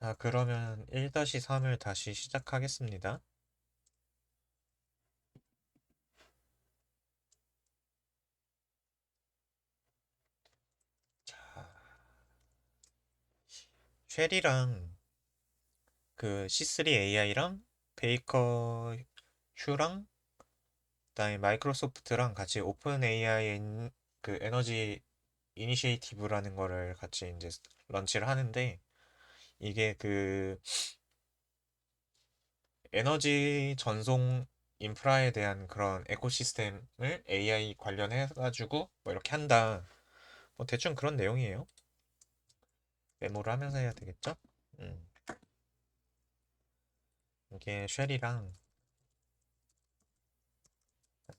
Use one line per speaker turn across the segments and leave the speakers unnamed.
자, 그러면 1-3을 다시 시작하겠습니다. 자, 쉘이랑 그 C3 AI랑 베이커 휴랑 그다음에 마이크로소프트랑 같이 오픈 AI 그 에너지 이니시에이티브라는 거를 같이 이제 런치를 하는데 이게 그 에너지 전송 인프라에 대한 그런 에코시스템을 AI 관련해 가지고 뭐 이렇게 한다. 뭐 대충 그런 내용이에요. 메모를 하면서 해야 되겠죠? 음. 이게 쉘이랑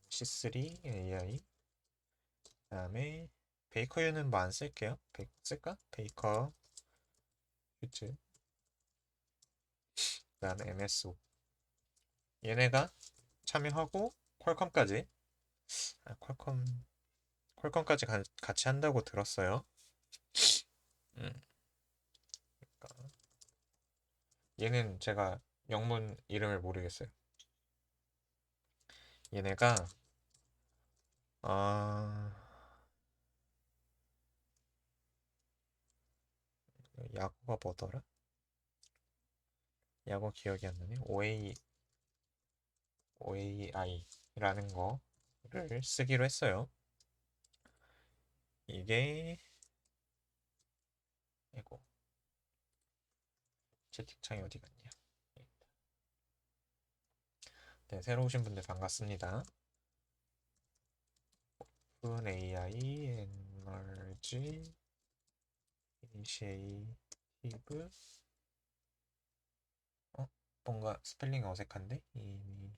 C3 AI 그다음에 베이커유는 뭐 안 쓸게요. 베, 쓸까? 베이커 그다음에 MSO 얘네가 참여하고 퀄컴까지 아, 퀄컴 퀄컴까지 가, 같이 한다고 들었어요. 음. 그러니까 얘는 제가 영문 이름을 모르겠어요. 얘네가 아 야구가 뭐더라? 야구 기억이 안 나네. OA OAI라는 거를 쓰기로 했어요. 이게 이거 채팅창이 어디 갔냐? 네, 새로 오신 분들 반갑습니다. 오픈 AI 에너지 이니시에이티브 어? 뭔가 스펠링 어색한데? 이니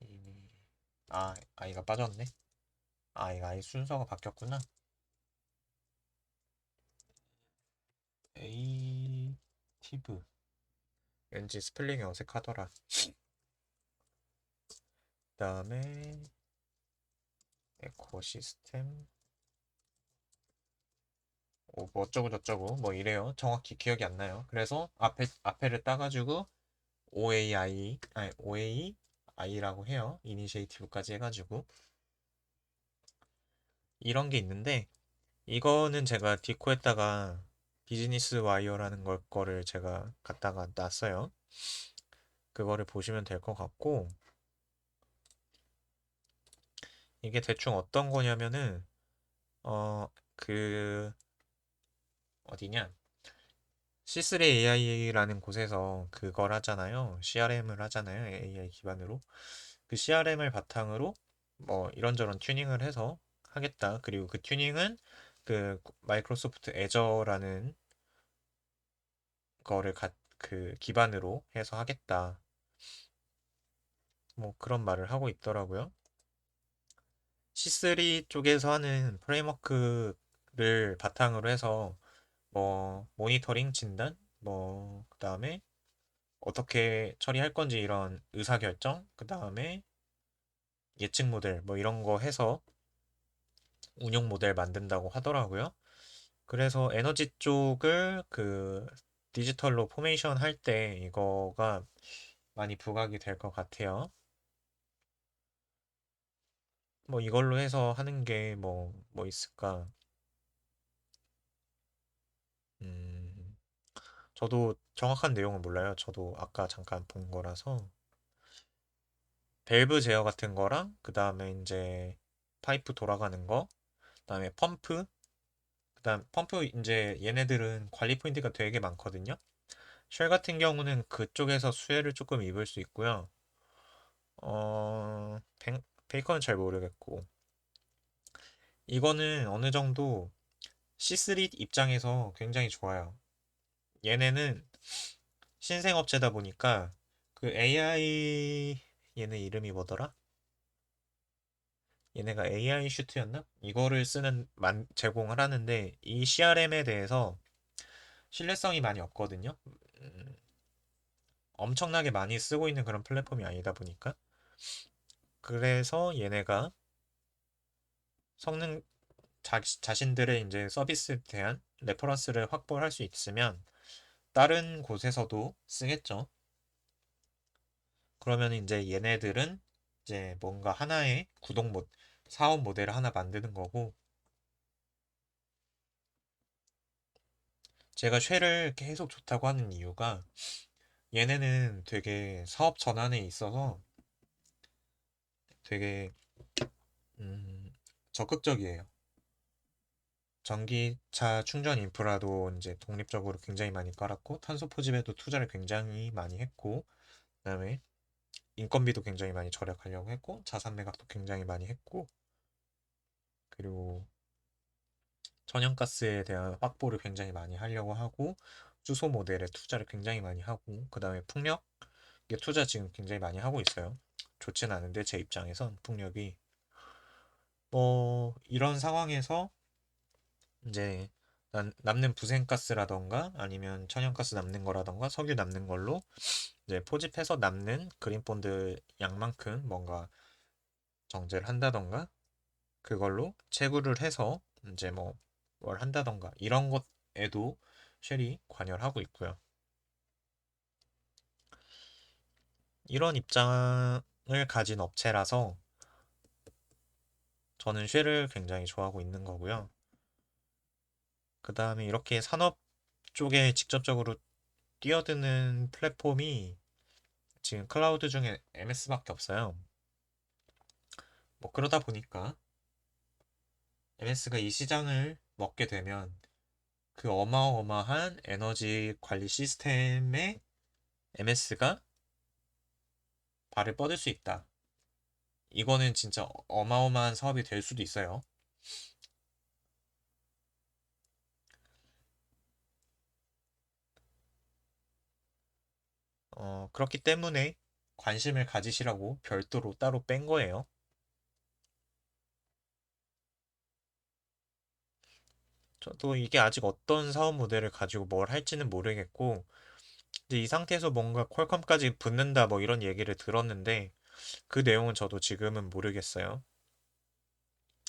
이니 아, 아이가 빠졌네. 아, 이거 아이 순서가 바뀌었구나. 에이티브 왠지 스펠링이 어색하더라. 그 다음에 에코시스템 오, 뭐 어쩌고 저쩌고 뭐 이래요. 정확히 기억이 안 나요. 그래서 앞에 앞에를 따가지고 OAI 아니 OAI라고 해요. 이니시에이티브까지 해가지고 이런 게 있는데 이거는 제가 디코에다가 비즈니스 와이어라는 걸 거를 제가 갖다가 놨어요. 그거를 보시면 될 것 같고 이게 대충 어떤 거냐면은 어그 어디냐 C3 AI라는 곳에서 그걸 하잖아요. CRM을 하잖아요. AI 기반으로. 그 CRM을 바탕으로 뭐 이런저런 튜닝을 해서 하겠다. 그리고 그 튜닝은 그 마이크로소프트 애저라는 거를 가, 그 기반으로 해서 하겠다. 뭐 그런 말을 하고 있더라고요. C3 쪽에서 하는 프레임워크를 바탕으로 해서 뭐 모니터링 진단, 뭐 그다음에 어떻게 처리할 건지 이런 의사 결정, 그다음에 예측 모델 뭐 이런 거 해서 운용 모델 만든다고 하더라고요. 그래서 에너지 쪽을 그 디지털로 포메이션 할 때 이거가 많이 부각이 될 것 같아요. 뭐 이걸로 해서 하는 게 뭐뭐 있을까? 음, 저도 정확한 내용은 몰라요. 저도 아까 잠깐 본 거라서 밸브 제어 같은 거랑 그 다음에 이제 파이프 돌아가는 거, 그 다음에 펌프, 그 다음 펌프 이제 얘네들은 관리 포인트가 되게 많거든요. 쉘 같은 경우는 그쪽에서 수혜를 조금 입을 수 있고요. 어, 뱅- 베이컨은 잘 모르겠고. 이거는 어느 정도 C3 입장에서 굉장히 좋아요. 얘네는 신생업체다 보니까 그 AI 얘네 이름이 뭐더라? 얘네가 AI 슈트였나? 이거를 쓰는 만, 제공을 하는데 이 CRM에 대해서 신뢰성이 많이 없거든요. 음, 엄청나게 많이 쓰고 있는 그런 플랫폼이 아니다 보니까 그래서 얘네가 성능 자, 자신들의 이제 서비스에 대한 레퍼런스를 확보할 수 있으면 다른 곳에서도 쓰겠죠. 그러면 이제 얘네들은 이제 뭔가 하나의 구독 모 사업 모델을 하나 만드는 거고 제가 쉐를 계속 좋다고 하는 이유가 얘네는 되게 사업 전환에 있어서 되게 음, 적극적이에요. 전기차 충전 인프라도 이제 독립적으로 굉장히 많이 깔았고 탄소 포집에도 투자를 굉장히 많이 했고 그다음에 인건비도 굉장히 많이 절약하려고 했고 자산 매각도 굉장히 많이 했고 그리고 천연가스에 대한 확보를 굉장히 많이 하려고 하고 수소 모델에 투자를 굉장히 많이 하고 그 다음에 풍력에 투자 지금 굉장히 많이 하고 있어요. 좋진 않은데 제 입장에선 풍력이 뭐 이런 상황에서 이제 남- 남는 부생가스라던가 아니면 천연가스 남는 거라던가 석유 남는 걸로 이제 포집해서 남는 그린본드 양만큼 뭔가 정제를 한다던가 그걸로 채굴을 해서 이제 뭐 뭘 한다던가 이런 것에도 쉘이 관여를 하고 있고요. 이런 입장을 가진 업체라서 저는 쉘을 굉장히 좋아하고 있는 거고요. 그 다음에 이렇게 산업 쪽에 직접적으로 뛰어드는 플랫폼이 지금 클라우드 중에 MS밖에 없어요. 뭐 그러다 보니까 MS가 이 시장을 먹게 되면 그 어마어마한 에너지 관리 시스템에 MS가 발을 뻗을 수 있다. 이거는 진짜 어마어마한 사업이 될 수도 있어요. 어, 그렇기 때문에 관심을 가지시라고 별도로 따로 뺀 거예요. 저도 이게 아직 어떤 사업 모델을 가지고 뭘 할지는 모르겠고, 이제 이 상태에서 뭔가 퀄컴까지 붙는다 뭐 이런 얘기를 들었는데, 그 내용은 저도 지금은 모르겠어요.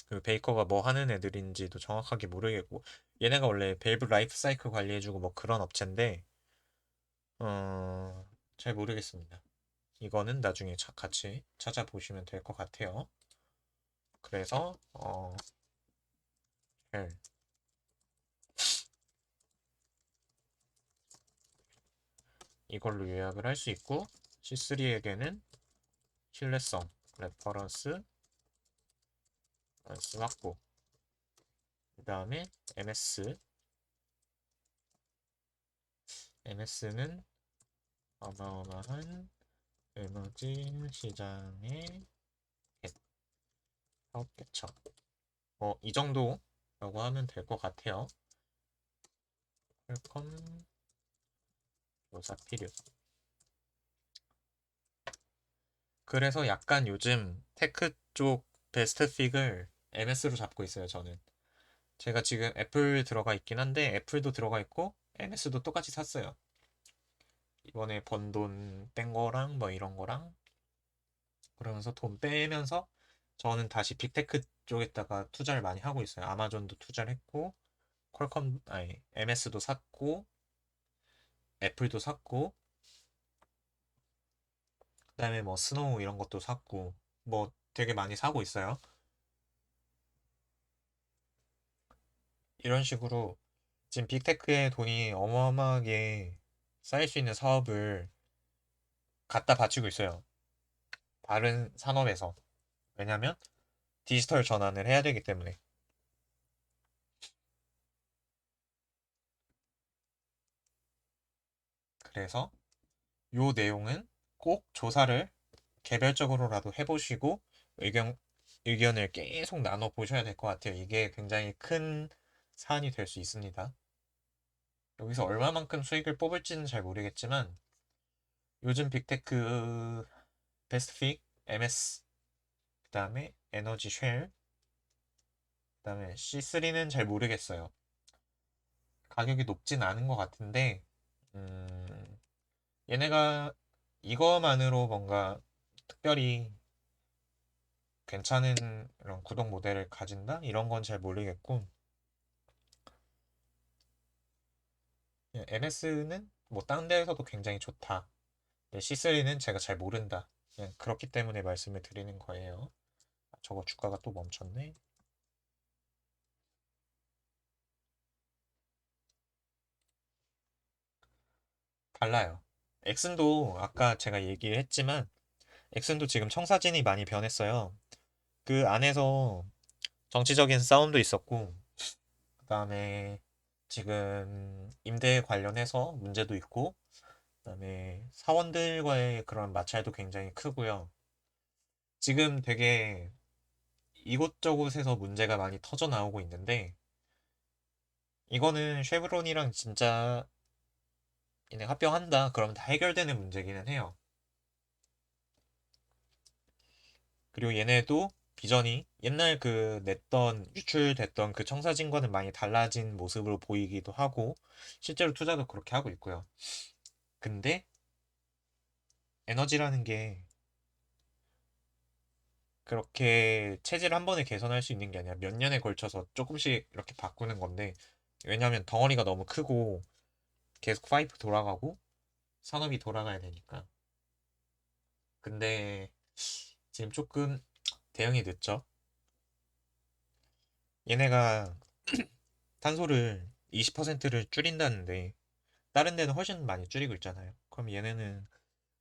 그 베이커가 뭐 하는 애들인지도 정확하게 모르겠고, 얘네가 원래 밸브 라이프 사이클 관리해주고 뭐 그런 업체인데, 어, 잘 모르겠습니다. 이거는 나중에 자- 같이 찾아보시면 될 것 같아요. 그래서, 어, 쉘. 이걸로 요약을 할 수 있고 C3에게는 신뢰성, 레퍼런스, 레퍼런스 확보 그 다음에 MS MS는 어마어마한 에너지 시장의 사업 개척 뭐 이 정도라고 하면 될 것 같아요 퀄컴 조사 필요 그래서 약간 요즘 테크 쪽 베스트 픽을 MS로 잡고 있어요, 저는. 제가 지금 애플 들어가 있긴 한데, 애플도 들어가 있고, MS도 똑같이 샀어요. 이번에 번 돈 뺀 거랑 뭐 이런 거랑, 그러면서 돈 빼면서, 저는 다시 빅테크 쪽에다가 투자를 많이 하고 있어요. 아마존도 투자를 했고, 퀄컴, 아니, MS도 샀고, 애플도 샀고, 그 다음에 뭐 스노우 이런 것도 샀고, 뭐 되게 많이 사고 있어요. 이런 식으로 지금 빅테크에 돈이 어마어마하게 쌓일 수 있는 사업을 갖다 바치고 있어요. 다른 산업에서. 왜냐면 디지털 전환을 해야 되기 때문에. 그래서 요 내용은 꼭 조사를 개별적으로라도 해보시고 의견, 의견을 계속 나눠 보셔야 될 것 같아요. 이게 굉장히 큰 사안이 될 수 있습니다. 여기서 얼마만큼 수익을 뽑을지는 잘 모르겠지만 요즘 빅테크 베스트픽 MS 그 다음에 에너지 쉘 그 다음에 C3는 잘 모르겠어요. 가격이 높진 않은 것 같은데 음, 얘네가 이거만으로 뭔가 특별히 괜찮은 이런 구독 모델을 가진다? 이런 건 잘 모르겠고 MS는 뭐 다른 데에서도 굉장히 좋다. 근데 C3는 제가 잘 모른다. 그냥 그렇기 때문에 말씀을 드리는 거예요. 아, 저거 주가가 또 멈췄네. 달라요. 엑슨도 아까 제가 얘기를 했지만 엑슨도 지금 청사진이 많이 변했어요. 그 안에서 정치적인 싸움도 있었고 그다음에 지금 임대 관련해서 문제도 있고 그다음에 사원들과의 그런 마찰도 굉장히 크고요. 지금 되게 이곳저곳에서 문제가 많이 터져 나오고 있는데 이거는 쉐브론이랑 진짜 얘네 합병한다 그러면 다 해결되는 문제기는 해요. 그리고 얘네도 비전이 옛날 그 냈던 유출됐던 그 청사진과는 많이 달라진 모습으로 보이기도 하고 실제로 투자도 그렇게 하고 있고요. 근데 에너지라는 게 그렇게 체질 한 번에 개선할 수 있는 게 아니라 몇 년에 걸쳐서 조금씩 이렇게 바꾸는 건데 왜냐하면 덩어리가 너무 크고 계속 파이프 돌아가고 산업이 돌아가야 되니까. 근데 지금 조금 대응이 늦죠. 얘네가 탄소를 20%를 줄인다는데 다른 데는 훨씬 많이 줄이고 있잖아요. 그럼 얘네는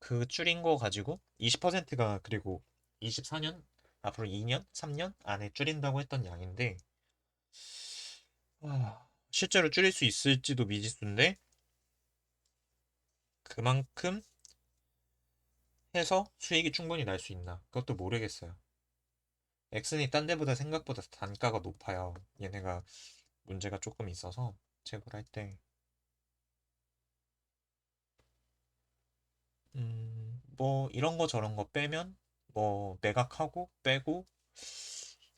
그 줄인 거 가지고 20%가 그리고 24년 앞으로 2년, 3년 안에 줄인다고 했던 양인데 아, 실제로 줄일 수 있을지도 미지수인데 그만큼 해서 수익이 충분히 날 수 있나? 그것도 모르겠어요. 엑슨이 딴 데보다 생각보다 단가가 높아요. 얘네가 문제가 조금 있어서 재고를 할 때. 음, 뭐 이런 거 저런 거 빼면 뭐 매각하고 빼고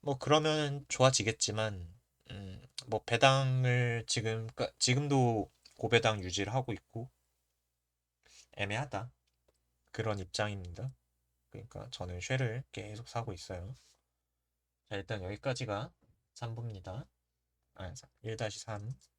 뭐 그러면 좋아지겠지만 음, 뭐 배당을 지금 지금도 고배당 유지를 하고 있고 애매하다. 그런 입장입니다. 그러니까 저는 쉐를 계속 사고 있어요. 자, 일단 여기까지가 3부입니다. 아, 1-3.